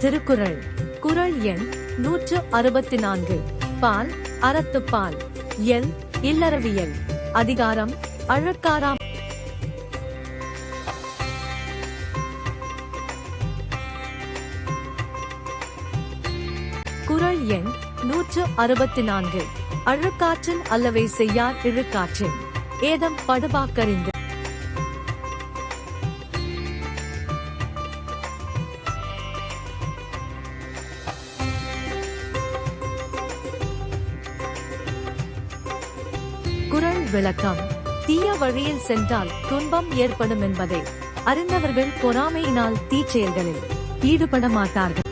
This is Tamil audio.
திருக்குறள். குறள் எண் நூற்று அறுபத்தி நான்கு. பால் அறத்துப்பால் எல் இல்லறவியல். அதிகாரம் அழக்காராம். குறள் எண் நூற்று அறுபத்தி நான்கு. அழுக்காற்றின் அல்லவை செய்யார் இழுக்காற்றின். ஏதம் படுபாக்கறிந்து. குரல் விளக்கம். தீய வழியில் சென்றால் துன்பம் ஏற்படும் என்பதை அறிந்தவர்கள் பொறாமையினால் தீச்செயல்களில் ஈடுபட மாட்டார்கள்.